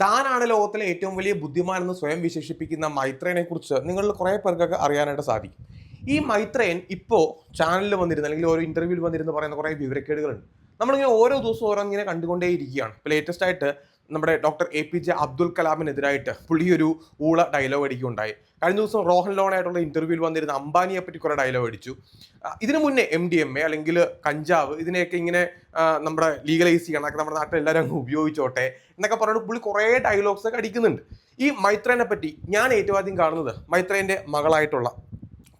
താനാണ് ലോകത്തിലെ ഏറ്റവും വലിയ ബുദ്ധിമാനെന്ന് സ്വയം വിശേഷിപ്പിക്കുന്ന മൈത്രേനെ കുറിച്ച് നിങ്ങളിൽ കുറേ പേർക്കൊക്കെ അറിയാനായിട്ട് സാധിക്കും. ഈ മൈത്രേൻ ഇപ്പോൾ ചാനലിൽ വന്നിരുന്ന അല്ലെങ്കിൽ ഓരോ ഇന്റർവ്യൂവിൽ വന്നിരുന്ന് പറയുന്ന കുറേ വിവരക്കേടുകളുണ്ട്. നമ്മളിങ്ങനെ ഓരോ ദിവസവും ഓരോ ഇങ്ങനെ കണ്ടുകൊണ്ടേ ഇരിക്കുകയാണ് ഇപ്പോൾ ലേറ്റസ്റ്റ് ആയിട്ട് നമ്മുടെ doctor A P J Abdul കലാമിനെതിരായിട്ട് പുള്ളി ഒരു ഊള ഡയലോഗ് അടിക്കുകയുണ്ടായി. കഴിഞ്ഞ ദിവസം റോഹൻ ലോണായിട്ടുള്ള ഇന്റർവ്യൂവിൽ വന്നിരുന്ന അംബാനിയെ പറ്റി കുറേ ഡയലോഗ് അടിച്ചു. ഇതിനു മുന്നേ എം ഡി എം എ അല്ലെങ്കിൽ കഞ്ചാവ് ഇതിനെയൊക്കെ ഇങ്ങനെ നമ്മുടെ ലീഗലൈസ് ചെയ്യണം നമ്മുടെ നാട്ടിൽ എല്ലാവരും അങ്ങ് ഉപയോഗിച്ചോട്ടെ എന്നൊക്കെ പറഞ്ഞിട്ട് പുള്ളി കുറേ ഡയലോഗ്സ് ഒക്കെ അടിക്കുന്നുണ്ട്. ഈ മൈത്രേനെ പറ്റി ഞാൻ ഏറ്റവും ആദ്യം കാണുന്നത് മൈത്രേന്റെ മകളായിട്ടുള്ള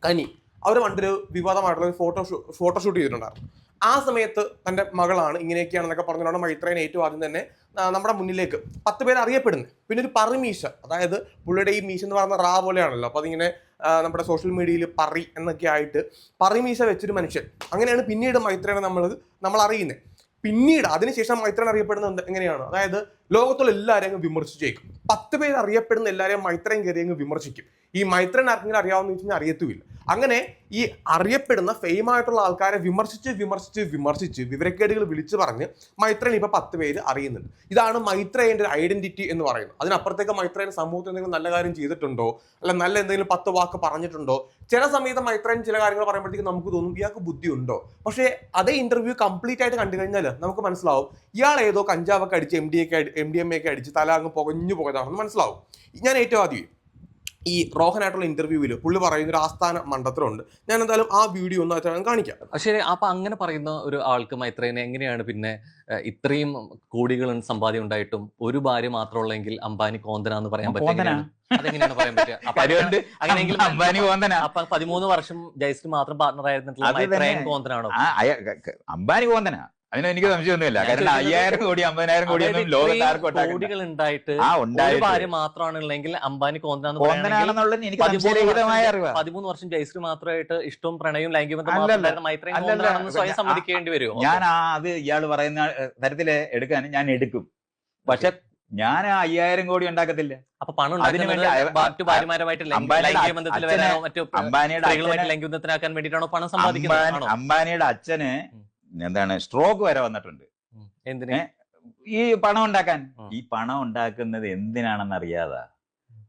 കനി. അവർ പണ്ടൊരു വിവാദമായിട്ടുള്ള ഒരു ഫോട്ടോ ഫോട്ടോഷൂട്ട് ചെയ്തിട്ടുണ്ടായിരുന്നു. ആ സമയത്ത് തന്റെ മകളാണ് ഇങ്ങനെയൊക്കെയാണെന്നൊക്കെ പറഞ്ഞുകൊണ്ട് മൈത്രേനെ ഏറ്റവും ആദ്യം തന്നെ നമ്മുടെ മുന്നിലേക്ക് പത്ത് പേര് അറിയപ്പെടുന്നത്. പിന്നെ ഒരു പറമീശ അതായത് പുള്ളിയുടെ ഈ മീശ എന്ന് പറയുന്ന റാ പോലെയാണല്ലോ. അപ്പോൾ അതിങ്ങനെ നമ്മുടെ സോഷ്യൽ മീഡിയയിൽ പറി എന്നൊക്കെ ആയിട്ട് പറമീശ വെച്ചൊരു മനുഷ്യൻ. അങ്ങനെയാണ് പിന്നീട് മൈത്രേനെ നമ്മൾ നമ്മൾ അറിയുന്നത് പിന്നീട് അതിനുശേഷം മൈത്രൻ അറിയപ്പെടുന്നത് എങ്ങനെയാണ്? അതായത് ലോകത്തുള്ള എല്ലാവരെയും വിമർശിച്ചേക്കും പത്ത് പേര് അറിയപ്പെടുന്ന എല്ലാവരെയും മൈത്രൻ കയറി അങ്ങ് വിമർശിക്കും. ഈ മൈത്രൻ ആർക്കെങ്കിലും അറിയാവുന്ന വെച്ച് കഴിഞ്ഞാൽ അറിയത്തുമില്ല. അങ്ങനെ ഈ അറിയപ്പെടുന്ന ഫെയിം ആയിട്ടുള്ള ആൾക്കാരെ വിമർശിച്ച് വിമർശിച്ച് വിമർശിച്ച് വിവരക്കേടുകൾ വിളിച്ചു പറഞ്ഞ് മൈത്രൻ ഇപ്പോൾ പത്ത് പേര് അറിയുന്നുണ്ട്. ഇതാണ് മൈത്രേന്റെ ഐഡന്റിറ്റി എന്ന് പറയുന്നത്. അതിനപ്പുറത്തേക്ക് മൈത്രേൻ സമൂഹത്തിൽ എന്തെങ്കിലും നല്ല കാര്യം ചെയ്തിട്ടുണ്ടോ? അല്ല നല്ല എന്തെങ്കിലും പത്ത് വാക്ക് പറഞ്ഞിട്ടുണ്ടോ? ചില സമയത്ത് മൈത്രേൻ ചില കാര്യങ്ങൾ പറയുമ്പോഴത്തേക്ക് നമുക്ക് തോന്നും ഇയാൾക്ക് ബുദ്ധി ഉണ്ടോ? പക്ഷേ അതേ ഇന്റർവ്യൂ കംപ്ലീറ്റ് ആയിട്ട് കണ്ടു കഴിഞ്ഞാൽ നമുക്ക് മനസ്സിലാവും ഇയാൾ ഏതോ കഞ്ചാവൊക്കെ അടിച്ച് എം ഡി ഒക്കെ എം ഡി എം എ ഒക്കെ അടിച്ച് തല അങ്ങ് പുകഞ്ഞു പോയതാണെന്ന് മനസ്സിലാവും. ഞാൻ ഏറ്റവും ആദ്യം ഈ റോഹനായിട്ടുള്ള ഇന്റർവ്യൂവിൽ പുള്ളി പറയുന്ന ഒരു ആസ്ഥാന മണ്ഡലത്തിലുണ്ട് ഞാൻ എന്തായാലും ആ വീഡിയോ ഒന്ന് അച്ഛനും കാണിക്കാം. പക്ഷേ അപ്പൊ അങ്ങനെ പറയുന്ന ഒരു ആൾക്ക് മൈത്രേനെ എങ്ങനെയാണ് പിന്നെ ഇത്രയും കോടികൾ സമ്പാദ്യം ഉണ്ടായിട്ടും ഒരു ഭാര്യ മാത്രമുള്ളെങ്കിൽ അംബാനി കോന്തന എന്ന് പറയാൻ പറ്റും കോന്തനാ? എങ്ങനെയാണ്? അതെങ്ങനെയാണ് പറയാൻ പറ്റുക? അപ്പൊ പതിമൂന്ന് വർഷം ജയശ്രീ മാത്രം പാർട്ണർ ആയിരുന്നിട്ടുള്ള കോന്തനാണോ? അംബാനി കോന്തനാ. അതിന് എനിക്ക് സംശയമൊന്നുമില്ല കാരണം അയ്യായിരം കോടി അമ്പതിനായിരം കോടി ഒന്നും ലോകത്ത് ആർക്കും ഉണ്ടായിട്ട്. അംബാനി കോന്തനാണെന്നുള്ളത് എനിക്ക് പതിമൂന്ന് സംശയരഹിതമായ വർഷം അറിവാ. പതിമൂന്ന് വർഷം ജയശ്രീ മാത്രമായിട്ട് ഇഷ്ടവും പ്രണയവും ലൈംഗിക സ്വയം സമ്മതിക്കേണ്ടി വരുമോ? ഞാൻ അത് ഇയാൾ പറയുന്ന തരത്തിൽ എടുക്കാൻ ഞാൻ എടുക്കും. പക്ഷെ ഞാൻ ആ അയ്യായിരം കോടി ഉണ്ടാക്കത്തില്ല. അപ്പൊ പണം അംബാനിയുടെ ലൈംഗിക ബന്ധത്തിൽ അച്ഛനെ- വരാനോ മറ്റു അംബാനിയുടെ സ്ത്രീകളുമായിട്ട് അച്ഛന് ലൈംഗിക വേണ്ടിയിട്ടാണോ പണം സമ്പാദിക്കുന്നത്? അംബാനിയുടെ അച്ഛന്. എന്താണ് സ്ട്രോക്ക് വരെ വന്നിട്ടുണ്ട്. എന്തിന്? ഈ പണം ഉണ്ടാക്കാൻ. ഈ പണം ഉണ്ടാക്കുന്നത് എന്തിനാണെന്ന് അറിയാതാ.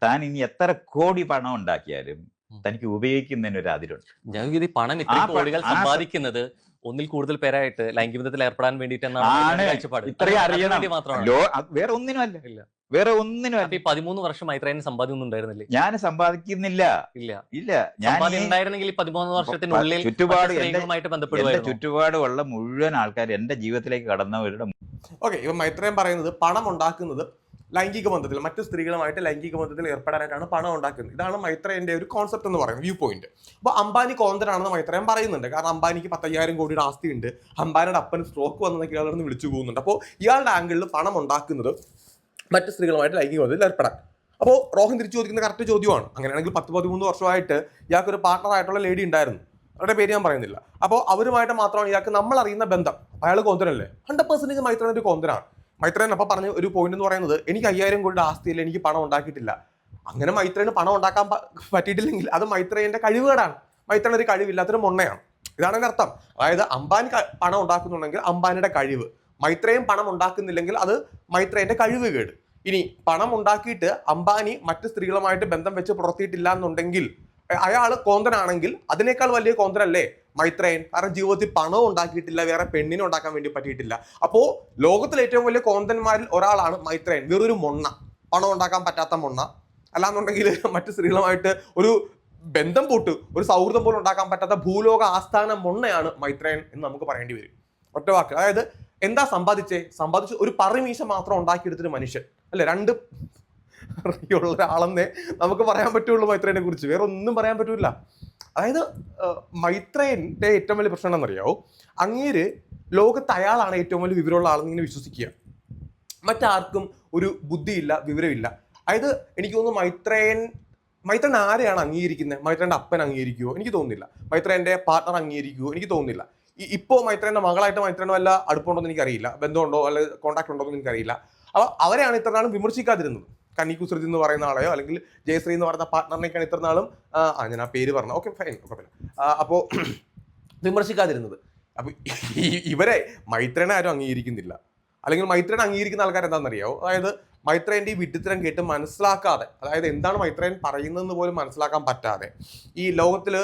താൻ ഇനി എത്ര കോടി പണം ഉണ്ടാക്കിയാലും തനിക്ക് ഉപയോഗിക്കുന്നതിന് ഒരു അതിരുണ്ട്. ഞാൻ ഈ പണം ഇത്ര കോടികൾ സമ്പാദിക്കുന്നത് ഒന്നിൽ കൂടുതൽ പേരായിട്ട് ലൈംഗിക ബന്ധത്തിൽ ഏർപ്പെടാൻ ഇത്രയും അറിയണം. മാത്രമാണ്. വേറെ ഒന്നിനും ഇല്ല. വേറെ ഈ പതിമൂന്ന് വർഷം മൈത്രേന് സമ്പാദ്യം ഒന്നും ഉണ്ടായിരുന്നില്ലേ? ഞാൻ സമ്പാദിക്കുന്നില്ല. ഇല്ല. ഇല്ല. ഞാൻ സമ്പാദ്യം ഈ ഉണ്ടായിരുന്നെങ്കിൽ ഈ പതിമൂന്ന് വർഷത്തിനുള്ളിൽ ചുറ്റുപാട് മറ്റ് എന്റെ സ്ത്രീകളുമായിട്ട് എന്റെ ബന്ധപ്പെടുമായിരുന്നു ചുറ്റുപാടുള്ള മുഴുവൻ ആൾക്കാർ എന്റെ ജീവിതത്തിലേക്ക് കടന്നവരുടെ ഓക്കെ ഇപ്പൊ മൈത്രേൻ പറയുന്നത് പണം ഉണ്ടാക്കുന്നത് ലൈംഗിക ബന്ധത്തിൽ മറ്റു സ്ത്രീകളുമായിട്ട് ലൈംഗിക ബന്ധത്തിൽ ഏർപ്പെടാനായിട്ടാണ് പണം ഉണ്ടാക്കുന്നത്. ഇതാണ് മൈത്രേന്റെ ഒരു കോൺസെപ്റ്റ് എന്ന് പറയുന്നത് വ്യൂ പോയിന്റ് അപ്പോൾ അംബാനി കോന്തരാണെന്ന് മൈത്രേൻ പറയുന്നുണ്ട്. കാരണം അംബാനിക്ക് പത്തയ്യായിരം കോടിയുടെ ആസ്തി ഉണ്ട് അംബാനിയുടെ അപ്പന് സ്ട്രോക്ക് വന്നതൊക്കെ ഇയാളെന്ന് വിളിച്ചു പോകുന്നുണ്ട്. അപ്പോൾ ഇയാളുടെ ആംഗിളിൽ പണം ഉണ്ടാക്കുന്നത് മറ്റു സ്ത്രീകളുമായിട്ട് ലൈംഗിക ബന്ധത്തിൽ ഏർപ്പെടാൻ അപ്പോൾ റോഹൻ തിരിച്ചു ചോദിക്കുന്ന കറക്റ്റ് ചോദ്യമാണ്. അങ്ങനെയാണെങ്കിൽ പത്ത് പതിമൂന്ന് വർഷമായിട്ട് ഇയാൾക്കൊരു പാർട്ണർ ആയിട്ടുള്ള ലേഡി ഉണ്ടായിരുന്നു. അവരുടെ പേര് ഞാൻ പറയുന്നില്ല. അപ്പോൾ അവരുമായിട്ട് മാത്രമാണ് ഇയാൾക്ക് നമ്മൾ അറിയുന്ന ബന്ധം. അയാൾ കോന്തനല്ലേ? ഹൺഡ്രഡ് പെർസെന്റേജ് മൈത്രൻ ഒരു കോന്തനാണ്. മൈത്രൻ അപ്പോൾ പറഞ്ഞ ഒരു പോയിന്റ് എന്ന് പറയുന്നത് എനിക്ക് അയ്യായിരം കോടിയുടെ ആസ്തിയില്ല എനിക്ക് പണം ഉണ്ടാക്കിയിട്ടില്ല. അങ്ങനെ മൈത്രന് പണം ഉണ്ടാക്കാൻ പറ്റിയിട്ടില്ലെങ്കിൽ അത് മൈത്രേന്റെ കഴിവുകേടാണ്. മൈത്രൻ ഒരു കഴിവില്ലാത്തൊരു മൊണ്ണയാണ്. ഇതാണ് എന്റെ അർത്ഥം. അതായത് അംബാനി പണം ഉണ്ടാക്കുന്നുണ്ടെങ്കിൽ അംബാനിയുടെ കഴിവ്. മൈത്രയും പണം ഉണ്ടാക്കുന്നില്ലെങ്കിൽ അത് മൈത്രേന്റെ കഴിവ് കേട്. ഇനി പണം ഉണ്ടാക്കിയിട്ട് അംബാനി മറ്റ് സ്ത്രീകളുമായിട്ട് ബന്ധം വെച്ച് പുറത്തിയിട്ടില്ല എന്നുണ്ടെങ്കിൽ അയാൾ കോന്തനാണെങ്കിൽ അതിനേക്കാൾ വലിയ കോന്തനല്ലേ? മൈത്രേയൻ. കാരണം ജീവിതത്തിൽ പണവും ഉണ്ടാക്കിയിട്ടില്ല വേറെ പെണ്ണിനെ ഉണ്ടാക്കാൻ വേണ്ടി പറ്റിയിട്ടില്ല. അപ്പോൾ ലോകത്തിലെ ഏറ്റവും വലിയ കോന്തന്മാരിൽ ഒരാളാണ് മൈത്രേയൻ. വെറൊരു മൊണ്ണ. പണം ഉണ്ടാക്കാൻ പറ്റാത്ത മൊണ്ണ. അല്ലാന്നുണ്ടെങ്കിൽ മറ്റ് സ്ത്രീകളുമായിട്ട് ഒരു ബന്ധം പൂട്ട് ഒരു സൗഹൃദം പോലും ഉണ്ടാക്കാൻ പറ്റാത്ത ഭൂലോക ആസ്ഥാന മൊണ്ണയാണ് മൈത്രേയൻ എന്ന് നമുക്ക് പറയേണ്ടി വരും. ഒറ്റ വാക്ക്. അതായത് എന്താ സമ്പാദിച്ചേ? സമ്പാദിച്ച് ഒരു പറമീശ മാത്രം ഉണ്ടാക്കിയെടുത്തൊരു മനുഷ്യൻ. അല്ലെ? രണ്ട് ഉള്ള ഒരാളെന്നേ നമുക്ക് പറയാൻ പറ്റുള്ളൂ മൈത്രേനെ കുറിച്ച്. വേറെ ഒന്നും പറയാൻ പറ്റൂല. അതായത് മൈത്രേന്റെ ഏറ്റവും വലിയ പ്രശ്നം എന്താണെന്നറിയാവോ? അങ്ങേര് ലോകത്ത് അയാളാണ് ഏറ്റവും വലിയ വിവരമുള്ള ആളെന്ന് ഇങ്ങനെ വിശ്വസിക്കുക. മറ്റാർക്കും ഒരു ബുദ്ധിയില്ല വിവരമില്ല. അതായത് എനിക്ക് തോന്നുന്നു മൈത്രേയൻ മൈത്രൻ ആരെയാണ് അംഗീകരിക്കുന്നത്? മൈത്രേന്റെ അപ്പൻ അംഗീകരിക്കുമോ എനിക്ക് തോന്നുന്നില്ല. മൈത്രേന്റെ പാർട്ട്ണർ അംഗീകരിക്കുമോ എനിക്ക് തോന്നുന്നില്ല. ഇപ്പോൾ മൈത്രേന്റെ മകളായിട്ട് മൈത്രേന്റെ വല്ല അടുപ്പമുണ്ടോ എന്ന് എനിക്കറിയില്ല. ബന്ധമുണ്ടോ അല്ലെങ്കിൽ കോൺടാക്ട് ഉണ്ടോ എന്ന് എനിക്കറിയില്ല. അപ്പോൾ അവരെയാണ് ഇത്ര നാളും വിമർശിക്കാതിരുന്നത്. കന്നി കുസൃതി എന്ന് പറയുന്ന ആളെയോ അല്ലെങ്കിൽ ജയശ്രീ എന്ന് പറയുന്ന പാർട്ണറിനെയൊക്കെയാണ് ഇത്ര നാളും ആ ഞാൻ ആ പേര് പറഞ്ഞു ഓക്കെ ഫൈൻ കുഴപ്പമില്ല. അപ്പോൾ വിമർശിക്കാതിരുന്നത്. അപ്പോൾ ഇവരെ മൈത്രേനെ ആരും അംഗീകരിക്കുന്നില്ല. അല്ലെങ്കിൽ മൈത്രേനെ അംഗീകരിക്കുന്ന ആൾക്കാർ എന്താണെന്നറിയാവോ? അതായത് മൈത്രേന്റെ ഈ വിഡിത്തരം കേട്ട് മനസ്സിലാക്കാതെ അതായത് എന്താണ് മൈത്രേൻ പറയുന്നതെന്ന് പോലും മനസ്സിലാക്കാൻ പറ്റാതെ ഈ ലോകത്തിൽ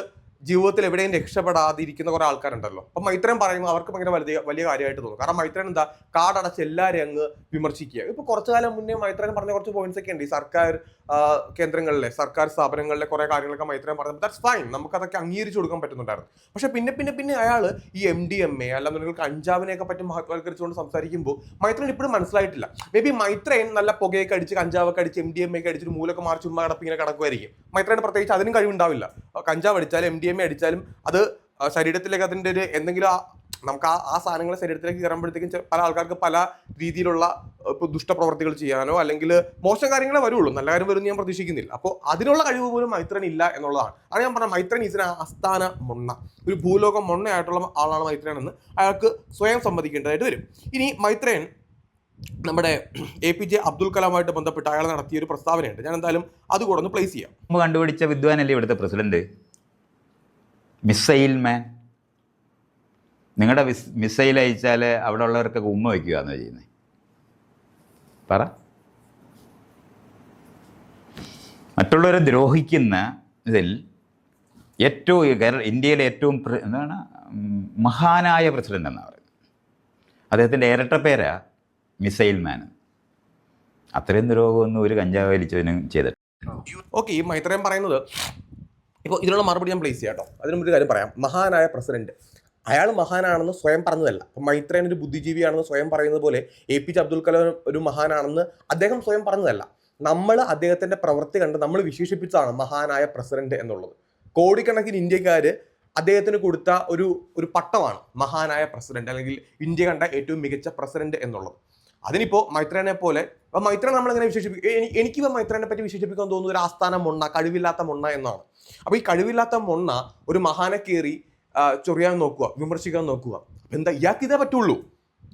ജീവിതത്തിൽ എവിടെയും രക്ഷപ്പെടാതിരിക്കുന്ന കുറെ ആൾക്കാരുണ്ടല്ലോ. അപ്പൊ മൈത്രൻ പറയുമ്പോൾ അവർക്ക് ഭയങ്കര വലിയ വലിയ കാര്യമായിട്ട് തോന്നും. കാരണം മൈത്രൻ എന്താ കാടടച്ച് എല്ലാവരെയും അങ്ങ് വിമർശിക്കുക. ഇപ്പൊ കുറച്ചു കാലം മുന്നേ മൈത്രൻ പറഞ്ഞ കുറച്ച് പോയിന്റ്സ് ഒക്കെ ഉണ്ട്. ഈ സർക്കാർ കേന്ദ്രങ്ങളിലെ സർക്കാർ സ്ഥാപനങ്ങളിലെ കുറെ കാര്യങ്ങളൊക്കെ മൈത്രൻ പറഞ്ഞു ദാറ്റ്സ് ഫൈൻ നമുക്ക് അതൊക്കെ അംഗീകരിച്ചു കൊടുക്കാൻ പറ്റുന്നുണ്ടായിരുന്നു. പക്ഷെ പിന്നെ പിന്നെ പിന്നെ അയാൾ ഈ എം ഡി എം എ അല്ലെന്നുണ്ടെങ്കിൽ കഞ്ചാവിനെയൊക്കെ പറ്റി മഹത്വവൽക്കരിച്ചുകൊണ്ട് സംസാരിക്കുമ്പോൾ മൈത്രൻ ഇപ്പോഴും മനസ്സിലായിട്ടില്ല. മേ ബി മൈത്രൻ നല്ല പുകയൊക്കെ അടിച്ച് കഞ്ചാവൊക്കെ അടിച്ച് എം ഡി എം എ ഒക്കെ അടിച്ചിട്ട് മൂലൊക്കെ മാറി ചുമ്മാ കിടപ്പിങ്ങനെ കിടക്കുമായിരിക്കും. മൈത്രന് പ്രത്യേകിച്ച് അതിനും കഴിവുണ്ടാവില്ല. കഞ്ചാവ് അടിച്ചാൽ എം ഡി എം എ അടിച്ചാലും അത് ശരീരത്തിലേക്ക് അതിന്റെ ഒരു എന്തെങ്കിലും നമുക്ക് ആ ആ സാധനങ്ങൾ ശരീരത്തിലേക്ക് കയറുമ്പോഴത്തേക്കും പല ആൾക്കാർക്ക് പല രീതിയിലുള്ള ഇപ്പോൾ ദുഷ്ടപ്രവർത്തികൾ ചെയ്യാനോ അല്ലെങ്കിൽ മോശം കാര്യങ്ങളെ വരുള്ളൂ. നല്ല കാര്യം വരും ഞാൻ പ്രതീക്ഷിക്കുന്നില്ല. അപ്പോൾ അതിനുള്ള കഴിവ് പോലും മൈത്രൻ ഇല്ല എന്നുള്ളതാണ്. അത് ഞാൻ പറഞ്ഞ മൈത്രൻ ഈസിന് അസ്ഥാന മൊണ്ണ. ഒരു ഭൂലോക മൊണ്ണയായിട്ടുള്ള ആളാണ് മൈത്രൻ എന്ന് അയാൾക്ക് സ്വയം സമ്മതിക്കേണ്ടതായിട്ട് വരും. ഇനി മൈത്രൻ നമ്മുടെ എ പി ജെ അബ്ദുൽ കലാമായിട്ട് ബന്ധപ്പെട്ട് അയാൾ നടത്തിയ ഒരു പ്രസ്താവനയുണ്ട്. ഞാൻ എന്തായാലും അത് കൂടെ ഒന്ന് പ്ലേസ് ചെയ്യാം. കണ്ടുപിടിച്ച വിദ്വാനല്ലേ ഇവിടുത്തെ പ്രസിഡന്റ്? മിസൈൽ മാൻ. നിങ്ങളുടെ മിസൈൽ അയച്ചാൽ അവിടെ ഉള്ളവർക്കൊക്കെ ഉമ്മ വയ്ക്കുക എന്ന് ചെയ്യുന്നത് പറ. മറ്റുള്ളവരെ ദ്രോഹിക്കുന്ന ഇതിൽ ഏറ്റവും കേരള ഇന്ത്യയിലെ ഏറ്റവും എന്താണ്? മഹാനായ പ്രസിഡന്റ് എന്നാണ് പറയുന്നത്. അദ്ദേഹത്തിന്റെ ഇരട്ട പേരാ മിസൈൽ മാൻ. അത്രയും ദ്രോഹമൊന്നും ഒരു കഞ്ചാവ് വലിച്ചവനും ചെയ്തിട്ടില്ല. ഓക്കെ ഈ മൈത്രയും പറയുന്നത് ഇപ്പോൾ ഇതിനുള്ള മറുപടി ഞാൻ പ്ലേസ് ചെയ്യാം കേട്ടോ അതിന് മുമ്പ് കാര്യം പറയാം. മഹാനായ പ്രസിഡന്റ് അയാൾ മഹാനാണെന്ന് സ്വയം പറഞ്ഞതല്ല. അപ്പം മൈത്രേൻ ഒരു ബുദ്ധിജീവിയാണെന്ന് സ്വയം പറയുന്നത് പോലെ A P J Abdul Kalam ഒരു മഹാനാണെന്ന് അദ്ദേഹം സ്വയം പറഞ്ഞതല്ല. നമ്മൾ അദ്ദേഹത്തിന്റെ പ്രവൃത്തി കണ്ട് നമ്മൾ വിശേഷിപ്പിച്ചതാണ് മഹാനായ പ്രസിഡന്റ് എന്നുള്ളത്. കോടിക്കണക്കിന് ഇന്ത്യക്കാർ അദ്ദേഹത്തിന് കൊടുത്ത ഒരു ഒരു പട്ടമാണ് മഹാനായ പ്രസിഡന്റ് അല്ലെങ്കിൽ ഇന്ത്യ കണ്ട ഏറ്റവും മികച്ച പ്രസിഡന്റ് എന്നുള്ളത്. അതിനിപ്പോ മൈത്രനെ പോലെ അപ്പൊ നമ്മൾ എങ്ങനെ വിശേഷിപ്പിക്കും? എനിക്ക് മൈത്രനെ പറ്റി വിശേഷിപ്പിക്കാൻ തോന്നുന്നു ഒരു ആസ്ഥാന മൊണ്ണ കഴിവില്ലാത്ത മൊണ്ണ എന്നാണ്. അപ്പൊ ഈ കഴിവില്ലാത്ത മൊണ്ണ ഒരു മഹാനെ കയറി ചൊറിയാൻ നോക്കുക വിമർശിക്കാൻ നോക്കുക. എന്താ ഇയാൾക്ക് ഇതേ പറ്റുള്ളൂ.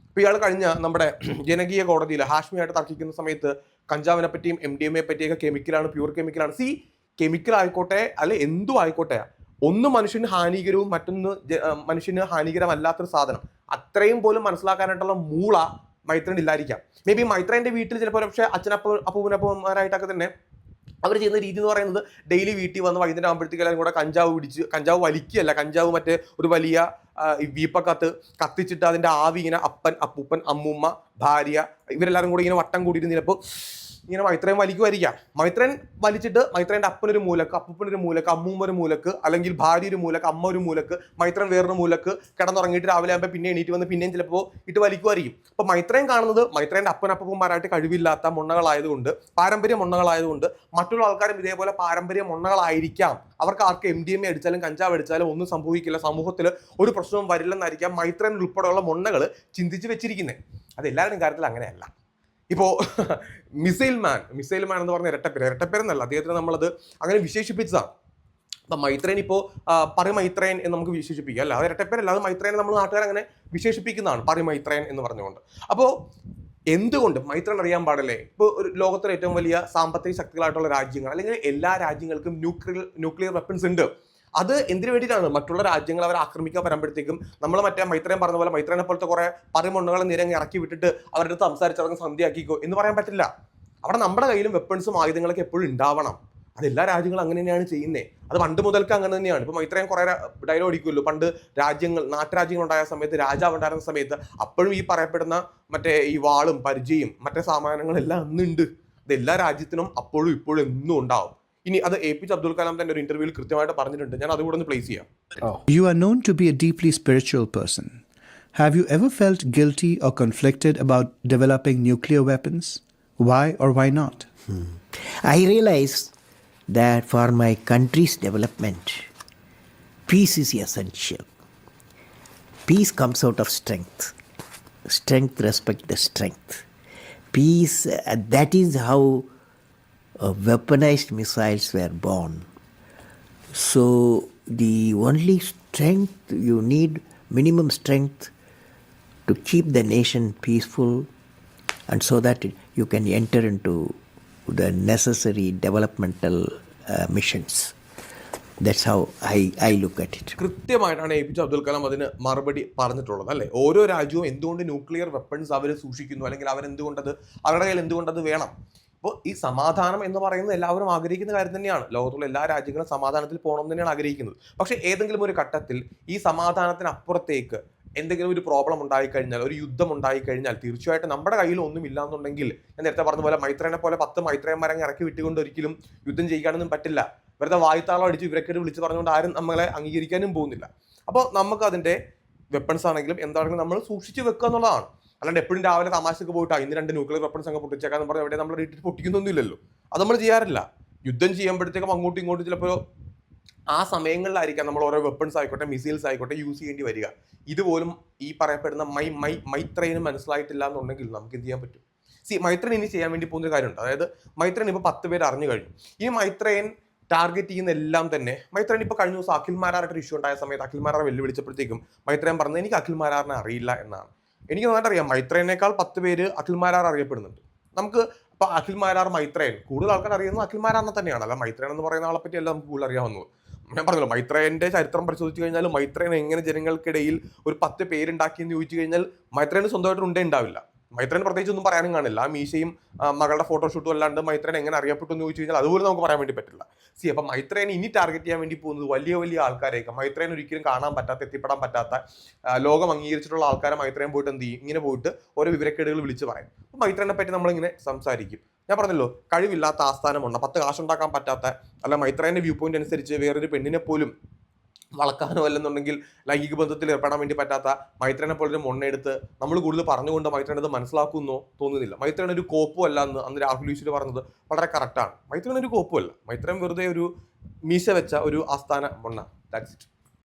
ഇപ്പൊ ഇയാൾ കഴിഞ്ഞ നമ്മുടെ ജനകീയ കോടതിയിൽ ഹാഷ്മിയായിട്ട് തർക്കിക്കുന്ന സമയത്ത് കഞ്ചാവിനെ പറ്റിയും എം ഡി എം എ പറ്റിയൊക്കെ കെമിക്കലാണ് പ്യൂർ കെമിക്കലാണ്. സി കെമിക്കൽ ആയിക്കോട്ടെ അല്ലെ എന്തും ആയിക്കോട്ടെ ഒന്ന് മനുഷ്യന് ഹാനികരവും മറ്റൊന്ന് മനുഷ്യന് ഹാനികരമല്ലാത്തൊരു സാധനം. അത്രയും പോലും മനസ്സിലാക്കാനായിട്ടുള്ള മൂള മൈത്രൻ ഇല്ലായിരിക്കാം. മേ ബി മൈത്രേന്റെ വീട്ടിൽ ചിലപ്പോൾ പക്ഷേ അച്ഛനപ്പ അപ്പൂപ്പനപ്പന്മാരായിട്ടൊക്കെ തന്നെ അവർ ചെയ്യുന്ന രീതി എന്ന് പറയുന്നത് ഡെയിലി വീട്ടിൽ വന്ന് വൈകുന്നേരം ആകുമ്പോഴത്തേക്ക് എല്ലാവരും കൂടെ കഞ്ചാവ് പിടിച്ച് കഞ്ചാവ് വലിക്കുകയല്ല കഞ്ചാവ് മറ്റേ ഒരു വലിയ വീപ്പക്കത്ത് കത്തിച്ചിട്ട് അതിന്റെ ആവി ഇങ്ങനെ അപ്പൻ അപ്പൂപ്പൻ അമ്മൂമ്മ ഭാര്യ ഇവരെല്ലാവരും കൂടി ഇങ്ങനെ വട്ടം കൂടിയിരുന്ന് ചിലപ്പോൾ ഇങ്ങനെ മൈത്രേൻ വലിക്കുമായിരിക്കാം. മൈത്രൻ വലിച്ചിട്ട് മൈത്രേന്റെ അപ്പനൊരു മൂലക്ക് അപ്പൂപ്പനൊരു മൂലക്ക് അമ്മൂമ്മ ഒരു മൂലക്ക് അല്ലെങ്കിൽ ഭാര്യ ഒരു മൂലക്ക് അമ്മ ഒരു മൂലക്ക് മൈത്രൻ വേറൊരു മൂലക്ക് കിടന്നുറങ്ങിയിട്ട് രാവിലെ ആകുമ്പോൾ പിന്നെ എണീറ്റ് വന്ന് പിന്നെയും ചിലപ്പോൾ ഇട്ട് വലിക്കുമായിരിക്കും. അപ്പോൾ മൈത്രൻ കാണുന്നത് മൈത്രേന്റെ അപ്പനപ്പൂപ്പന്മാരായിട്ട് കഴിവില്ലാത്ത മുണ്ണകളായതുകൊണ്ട് പാരമ്പര്യ മുണ്ണകളായതുകൊണ്ട് മറ്റുള്ള ആൾക്കാരും ഇതേപോലെ പാരമ്പര്യ മുണ്ണകളായിരിക്കാം. അവർക്ക് ആർക്ക് എം ഡി എം എ അടിച്ചാലും കഞ്ചാവ് അടിച്ചാലും ഒന്നും സംഭവിക്കില്ല. സമൂഹത്തിൽ ഒരു പ്രശ്നവും വരില്ലെന്നായിരിക്കാം മൈത്രൻ ഉൾപ്പെടെയുള്ള മുണ്ണകൾ ചിന്തിച്ച് വെച്ചിരിക്കുന്നത് അത് എല്ലാവരുടെയും കാര്യത്തിൽ അങ്ങനെയല്ല. ഇപ്പോ മിസൈൽ മാൻ മിസൈൽ മാൻ എന്ന് പറഞ്ഞ ഇരട്ടപ്പേര്. ഇരട്ടപ്പേരെന്നല്ല അദ്ദേഹത്തിന് നമ്മളത് അങ്ങനെ വിശേഷിപ്പിച്ചതാണ്. അപ്പം മൈത്രേൻ ഇപ്പോൾ പറി മൈത്രേൻ എന്ന് നമുക്ക് വിശേഷിപ്പിക്കാം. അല്ല അത് ഇരട്ടപ്പേരല്ല അത് മൈത്രേനെ നമ്മൾ നാട്ടുകാർ അങ്ങനെ വിശേഷിപ്പിക്കുന്നതാണ് പറി മൈത്രേൻ എന്ന് പറഞ്ഞുകൊണ്ട്. അപ്പോൾ എന്തുകൊണ്ട് മൈത്രൻ അറിയാൻ പാടില്ലേ? ഇപ്പോൾ ഒരു ലോകത്തിലെ ഏറ്റവും വലിയ സാമ്പത്തിക ശക്തികളായിട്ടുള്ള രാജ്യങ്ങൾ അല്ലെങ്കിൽ എല്ലാ രാജ്യങ്ങൾക്കും ന്യൂക്ലിയർ ന്യൂക്ലിയർ വെപ്പൺസ് ഉണ്ട്. അത് എന്തിനു വേണ്ടിയിട്ടാണ്? മറ്റുള്ള രാജ്യങ്ങൾ അവർ ആക്രമിക്കാൻ വരുമ്പോഴത്തേക്കും നമ്മൾ മറ്റേ മൈത്രേൻ പറഞ്ഞ പോലെ മൈത്രേനെ പോലത്തെ കുറെ പറിമണ്ണുകളെ നിരങ്ങി ഇറക്കി വിട്ടിട്ട് അവരുടെ അടുത്ത് സംസാരിച്ചിറങ്ങി സന്ധ്യയാക്കിക്കോ എന്ന് പറയാൻ പറ്റില്ല. അവിടെ നമ്മുടെ കയ്യിലും വെപ്പൺസും ആയുധങ്ങളൊക്കെ എപ്പോഴും ഉണ്ടാവണം. അതെല്ലാ രാജ്യങ്ങളും അങ്ങനെ തന്നെയാണ് ചെയ്യുന്നത് അത് പണ്ട് മുതൽക്ക് അങ്ങനെ തന്നെയാണ്. ഇപ്പൊ ഇത്രയും കുറേ ഡയലോഗ് അടിക്കുമല്ലോ. പണ്ട് രാജ്യങ്ങൾ നാട്ടുരാജ്യങ്ങൾ ഉണ്ടായ സമയത്ത് രാജാവ് ഉണ്ടായിരുന്ന സമയത്ത് അപ്പോഴും ഈ പറയപ്പെടുന്ന മറ്റേ ഈ വാളും പരിചയം മറ്റേ സാമാനങ്ങളെല്ലാം അന്നുണ്ട്. അത് എല്ലാ രാജ്യത്തിനും അപ്പോഴും ഇപ്പോഴും എന്നും ഉണ്ടാവും. ഇനി അത് A P J Abdul Kalam തന്നെ ഒരു ഇന്റർവ്യൂവിൽ കൃത്യമായിട്ട് പറഞ്ഞിട്ടുണ്ട് ഞാൻ അതുകൂടെ ഒന്ന് പ്ലേസ് ചെയ്യാം You are known to be a deeply spiritual person. Have you ever felt guilty or conflicted about developing nuclear weapons? Why or why not? I realize that for my country's development, peace is essential. Peace comes out of strength. Strength respect the strength. Peace, uh, that is how uh, weaponized missiles were born. So the only strength you need, minimum strength, to keep the nation peaceful, and so that you can enter into the necessary developmental uh, missions. That's how I, I look at it. കൃത്യമായിട്ടാണ് A P J Abdul Kalam അതിന് മറുപടി പറഞ്ഞിട്ടുള്ളത് അല്ലേ ഓരോ രാജ്യവും എന്തുകൊണ്ട് nuclear weapons അവർ സൂക്ഷിക്കുന്നു അല്ലെങ്കിൽ അവരെന്തുകൊണ്ടത് അവരുടെ കയ്യിൽ എന്തുകൊണ്ടത് വേണം അപ്പോൾ ഈ സമാധാനം എന്ന് പറയുന്നത് എല്ലാവരും ആഗ്രഹിക്കുന്ന കാര്യം തന്നെയാണ്. ലോകത്തുള്ള എല്ലാ രാജ്യങ്ങളും സമാധാനത്തിൽ പോകണം എന്ന് തന്നെയാണ് ആഗ്രഹിക്കുന്നത്. പക്ഷേ ഏതെങ്കിലും ഒരു ഘട്ടത്തിൽ ഈ സമാധാനത്തിനപ്പുറത്തേക്ക് എന്തെങ്കിലും ഒരു പ്രോബ്ലം ഉണ്ടായിക്കഴിഞ്ഞാൽ ഒരു യുദ്ധം ഉണ്ടായിക്കഴിഞ്ഞാൽ തീർച്ചയായിട്ടും നമ്മുടെ കയ്യിൽ ഒന്നും ഇല്ലാന്നുണ്ടെങ്കിൽ ഞാൻ നേരത്തെ പറഞ്ഞ പോലെ മൈത്രേനെ പോലെ പത്ത് മൈത്രേന്മാരെ ഇറക്കി വിട്ടുകൊണ്ട് ഒരിക്കലും യുദ്ധം ചെയ്യാനൊന്നും പറ്റില്ല. വെറുതെ വായുത്താളം അടിച്ച് ഇവരൊക്കെ വിളിച്ച് പറഞ്ഞുകൊണ്ട് ആരും നമ്മളെ അംഗീകരിക്കാനും പോകുന്നില്ല. അപ്പോൾ നമുക്ക് അതിന്റെ വെപ്പൺസ് ആണെങ്കിലും എന്താണെങ്കിലും നമ്മൾ സൂക്ഷിച്ച് വെക്കുക എന്നുള്ളതാണ്. അല്ലാണ്ട് എപ്പോഴും രാവിലെ തമാശക്ക് പോയിട്ട് "ആ, ഇന്ന് രണ്ട് ന്യൂക്ലിയർ വെപ്പൺസ് അങ്ങ് പൊട്ടിച്ചേക്കാന്ന് പറഞ്ഞാൽ എവിടെ നമ്മൾ ഇട്ടിട്ട് പൊട്ടിക്കുന്നൊന്നുമില്ലല്ലോ. അത് നമ്മൾ ചെയ്യാറില്ല. യുദ്ധം ചെയ്യുമ്പോഴത്തേക്കും അങ്ങോട്ടും ഇങ്ങോട്ടും ചിലപ്പോൾ ആ സമയങ്ങളിലായിരിക്കാം നമ്മൾ ഓരോ വെപ്പൺസ് ആയിക്കോട്ടെ മിസൈൽസ് ആയിക്കോട്ടെ യൂസ് ചെയ്യേണ്ടി വരിക. ഇതുപോലും ഈ പറയപ്പെടുന്ന മൈ മൈ മൈത്രേന് മനസ്സിലായിട്ടില്ല എന്നുണ്ടെങ്കിൽ നമുക്ക് എന്ത് ചെയ്യാൻ പറ്റും? സി മൈത്രൻ ഇനി ചെയ്യാൻ വേണ്ടി പോകുന്ന കാര്യമുണ്ട്. അതായത് മൈത്രൻ ഇപ്പോൾ പത്ത് പേര് അറിഞ്ഞു കഴിഞ്ഞു. ഈ മൈത്രേൻ ടാർഗറ്റ് ചെയ്യുന്ന എല്ലാം തന്നെ മൈത്രൻ ഇപ്പോൾ കഴിഞ്ഞ ദിവസം അഖിൽ ഇഷ്യൂ ഉണ്ടായ സമയത്ത് അഖിൽ മാരാർ വെല്ലുവിളിച്ചപ്പോഴത്തേക്കും മൈത്രേൻ പറഞ്ഞത് എനിക്ക് അഖിൽ മാരാറിനെ അറിയില്ല എന്നാണ്. എനിക്ക് നന്നായിട്ട് അറിയാം. മൈത്രേനേക്കാൾ പത്ത് പേര് അഖിൽമാരാർ അറിയപ്പെടുന്നുണ്ട്. നമുക്ക് ഇപ്പൊ അഖിൽ മാരാർ മൈത്രേൻ കൂടുതൽ ആൾക്കാർ അറിയുന്നത് അഖിൽ മാരാറിനെ തന്നെയാണ്. അല്ല മൈത്രേൻ എന്ന് പറയുന്ന ആളെ പറ്റി അല്ല നമുക്ക് കൂടുതൽ അറിയാവുന്നത്. ഞാൻ പറഞ്ഞല്ലോ മൈത്രേന്റെ ചരിത്രം പരിശോധിച്ച് കഴിഞ്ഞാൽ മൈത്രേൻ എങ്ങനെ ജനങ്ങൾക്കിടയിൽ ഒരു പത്ത് പേരുണ്ടാക്കിയെന്ന് ചോദിച്ചു കഴിഞ്ഞാൽ മൈത്രേന് സ്വന്തമായിട്ട് ഉണ്ടേ ഉണ്ടാവില്ല മൈത്രേൻ പ്രത്യേകിച്ച് ഒന്നും പറയാനും കാണില്ല. ആ മീശയും മകളുടെ ഫോട്ടോഷൂട്ടും അല്ലാണ്ട് മൈത്രൻ എങ്ങനെ അറിയപ്പെട്ടു എന്ന് ചോദിച്ചു കഴിഞ്ഞാൽ അതുപോലെ നമുക്ക് പറയാൻ വേണ്ടി പറ്റില്ല. സി അപ്പം മൈത്രേനെ ഇനി ടാർഗറ്റ് ചെയ്യാൻ വേണ്ടി പോകുന്നത് വലിയ വലിയ ആൾക്കാരായിരിക്കും മൈത്രേൻ ഒരിക്കലും കാണാൻ പറ്റാത്ത എത്തിപ്പെടാൻ പറ്റാത്ത ലോകം അംഗീകരിച്ചിട്ടുള്ള ആൾക്കാരെ മൈത്രേൻ പോയിട്ട് എന്ത് ചെയ്യും? ഇങ്ങനെ പോയിട്ട് ഓരോ വിവരക്കേടുകൾ വിളിച്ച് പറയും. അപ്പം മൈത്രേനെ പറ്റി നമ്മളിങ്ങനെ സംസാരിക്കും. ഞാൻ പറഞ്ഞല്ലോ കഴിവില്ലാത്ത ആസ്ഥാനമുണ്ട് പത്ത് കാശുണ്ടാക്കാൻ പറ്റാത്ത അല്ല മൈത്രേന്റെ വ്യൂ പോയിന്റ് അനുസരിച്ച് വേറൊരു പെണ്ണിനെ പോലും വളക്കാനോ അല്ലെന്നുണ്ടെങ്കിൽ ലൈംഗിക ബന്ധത്തിൽ ഏർപ്പെടാൻ വേണ്ടി പറ്റാത്ത മൈത്രനെ പോലൊരു മൊണ്ണെടുത്ത് നമ്മൾ കൂടുതൽ പറഞ്ഞുകൊണ്ട് മൈത്രൻ അത് മനസ്സിലാക്കുന്നോ തോന്നുന്നില്ല. മൈത്രൻ ഒരു കോപ്പും അല്ല എന്ന് അന്ന് രാഹുൽ ഈശ്വർ പറഞ്ഞത് വളരെ കറക്റ്റാണ് മൈത്രൻ ഒരു കോപ്പും അല്ല. മൈത്രൻ വെറുതെ ഒരു മീശ വെച്ച ഒരു ആസ്ഥാന മൊണ്ണ. That's it